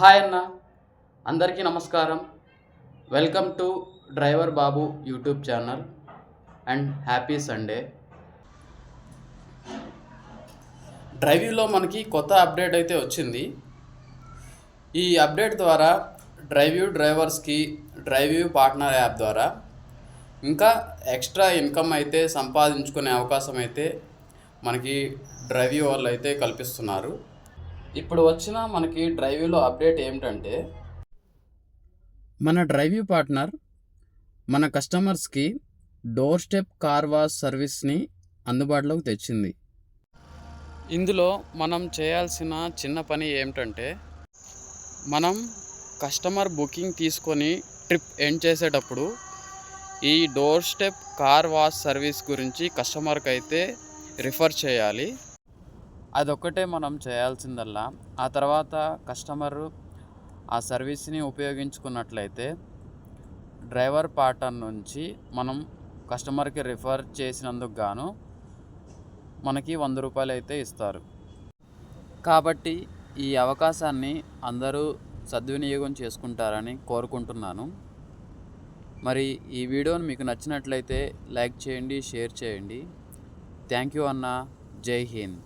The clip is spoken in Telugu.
హాయ్ అన్న. అందరికీ నమస్కారం. Welcome to driver Babu YouTube channel and happy Sunday డ్రైవ్యూలో మనకి కొత్త అప్డేట్ అయితే వచ్చింది. ఈ అప్డేట్ ద్వారా డ్రైవ్యూ డ్రైవర్స్కి డ్రైవ్యూ పార్ట్నర్ యాప్ ద్వారా ఇంకా ఎక్స్ట్రా ఇన్కమ్ అయితే సంపాదించుకునే అవకాశం అయితే మనకి డ్రైవ్యూ వాళ్ళు అయితే కల్పిస్తున్నారు. ఇప్పుడు వచ్చిన మనకి డ్రైవ్యూలో అప్డేట్ ఏమిటంటే మన డ్రైవ్యూ పార్ట్నర్ మన కస్టమర్స్కి డోర్ స్టెప్ కార్ వాష్ సర్వీస్ని అందుబాటులోకి తెచ్చింది. ఇందులో మనం చేయాల్సిన చిన్న పని ఏమిటంటే మనం కస్టమర్ బుకింగ్ తీసుకొని ట్రిప్ ఎండ్ చేసేటప్పుడు ఈ doorstep car wash service గురించి కస్టమర్కి అయితే రిఫర్ చేయాలి. అదొక్కటే మనం చేయాల్సిందల్లా. ఆ తర్వాత కస్టమర్ ఆ సర్వీస్ని ఉపయోగించుకున్నట్లయితే డ్రైవర్ పార్టన్ నుంచి మనం కస్టమర్కి రిఫర్ చేసినందుకు గాను మనకి వంద రూపాయలు అయితే ఇస్తారు. కాబట్టి ఈ అవకాశాన్ని అందరూ సద్వినియోగం చేసుకుంటారని కోరుకుంటున్నాను. మరి ఈ వీడియోని మీకు నచ్చినట్లయితే లైక్ చేయండి షేర్ చేయండి. థ్యాంక్ యూ అన్న. జై హింద్.